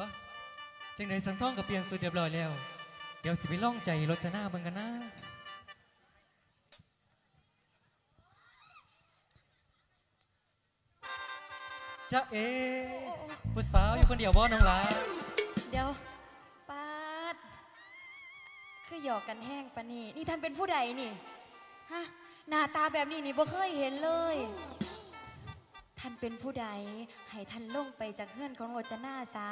บ่จังไดสังท่องกับเปลี่ยนสุดเรียบร้อยแล้ว เดี๋ยวสิไปล่องใจรถจะหน้าเบิ่งกันนะจะเอผู้สาวอยู่คนเดียวบ่น้องหลาเดี๋ยวปาดคือหยอกกันแห้งปะนี่นี่ท่านเป็นผู้ใดนี่ฮะหน้าตาแบบนี้นี่บ่เคยเห็นเลย ท่านเป็นผู้ใด ให้ท่านลงไปจากเฮือนของโรจนาซา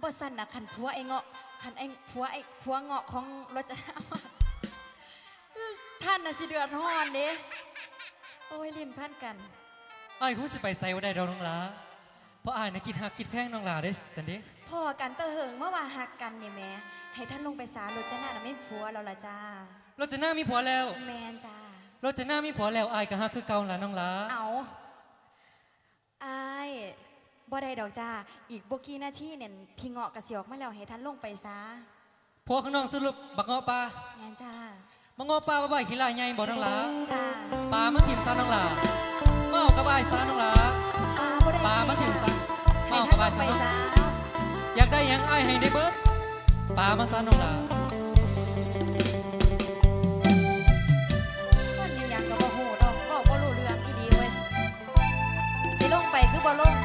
บ่สั่นนะขันผัวไอ้เงาะขันไอ้ผัวไอ้ผัวเงาะของโรจนามาท่านน่ะสิเดือดร้อนเด้โอ้ยลิ้นพันกันไอ้ายคงสิไปใส่ว่าได้ดอกน้องหลาเพราะอ้ายน่ะคิดหักคิดแพงน้องหลาเด้สันเด้พ่อกันเตอเหิงเมื่อว่าหักกันเนี่ยแหม่ให้ท่านลงไปสาโรจนาน่ะไม่ผัวเราละจ้ารถจะหน้ามีผัวแล้ว แมนจ้ารถจะหน้ามีผัวแล้วอ้ายก็หักคือเก่าล่ะน้องหลาเอา อายบ่ได้ดอกจ้า อีกบกี้หน้าที่เนี่ยพี่เงาะกระเสียออกมาแล้วให้ท่านลงไปซะผัวข้างนอกสรุปบักเงาะปลาแมนจ้าบักเงาะปลาบ่บ่ายขี้ลายใหญ่บ่น้องหลาจ้าปลามาถิ่มซะน้องหลามาเอากับอ้ายซะน้องหลาปลาบ่ได้ปลามาถิ่มซะมาให้เอาท่ากับนลอ้ายงซะไปเนาะซะอยากได้หยังอ้ายให้ได้เบิดปลามาซะน้องหลา บ่ลง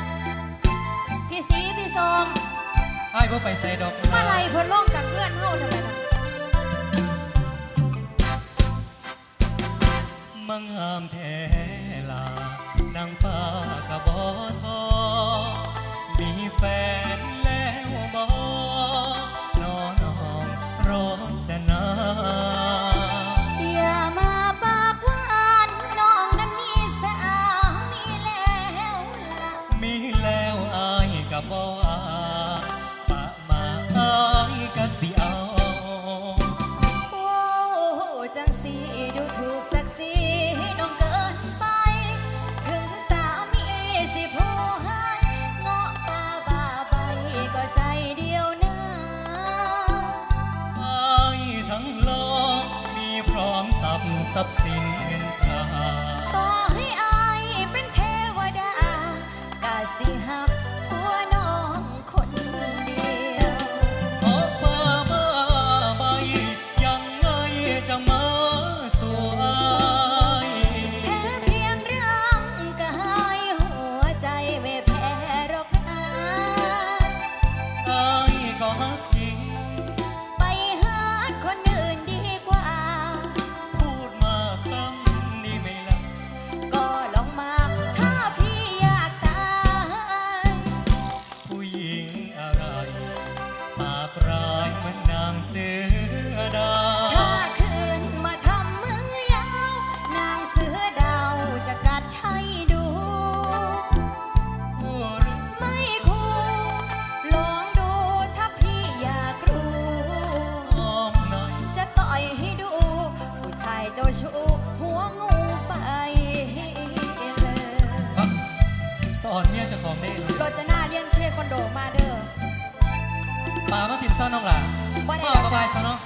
พี่สีพี่สมอ้ายบ่ไปใส่ดอกน้องหมาลาไล่เพิ่นลงจากเพื่อนเฮาทำไมล่ะมังงามแท้ลานางฟ้ากะบ่ทอมีแฟน ทรัพย์สินเงินตราต่อให้อายเป็นเทวดากาสิหัก ปลามาถิ่มซ่อนน้องหล่ะบ่ได้มาเอากระบายซะเนาะ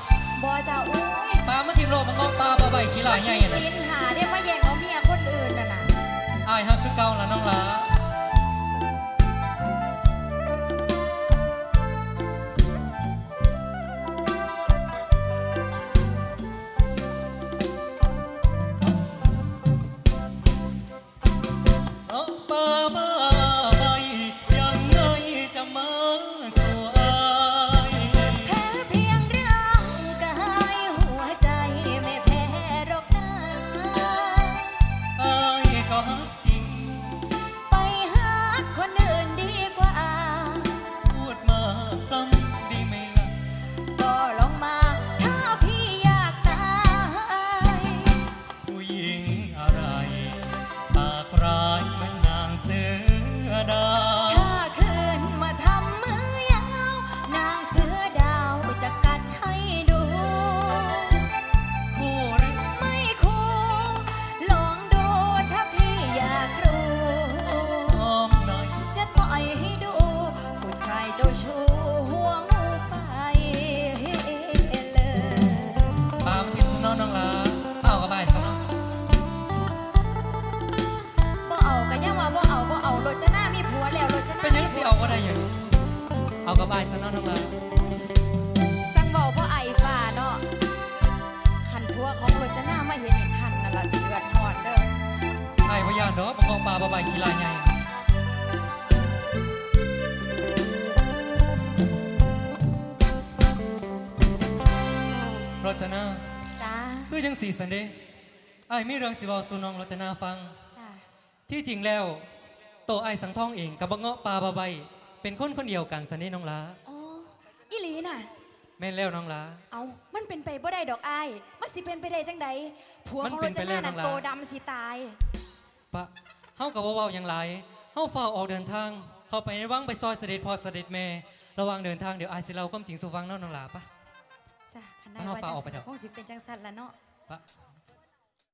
บอจะอุ้ยปลามาถิ่มโลกมันงอกปลาบ่ใบขี้หลายใหญ่มีเลยสินหาได้มาแย่งเอาเมียคนอื่นน่ะนะอายฮักคือเก่าละน้องหล่ะ มืาก็ได้อยู่กเอากับอายซะเนาะน้องลาสั่งบอกว่าไอ้ฝ่าเนาะขันพวกของรจนามาเห็นอีกทันนั่นละสิเดือดหอนเด้ออายพยานเนาะบังกองปลาบะใบขี้ลายใหญ่รจนาจ้าคือจังสีสันเดไอ้ายมีเรื่องสิเว้าสู่น้องรจนาฟัง จ้าที่จริงแล้ว โตไอ้ายสังทองเองกับบังเงาะปลาบะใบ เป็นคนคนเดียวกันสันเดน้องลาอ๋ออีหลีน่ะ แม่นแล้วน้องลาเอามันเป็นไปบ่ได้ดอกอายมันสิเป็นไปได้จังใดผัวมันของเป็รนจไปแล้นาวน่ะน้องหลาโตดำสิตาย ปะเฮากับว่าเว้าอย่างไรเฮาฝ่าออกเดินทาง เข้าไปในวังไปซอยเสด็จพ่อเสด็จแม่ ระหว่างเดินทางเดี๋ยวอายสิเล่าความจริงสู่ฟังเนาะน้องลาปะ จ้าคันได้เอาว่าฟ้าจังออกไปสันเถอะคงสิเป็นจังสันละเนาะ ปะ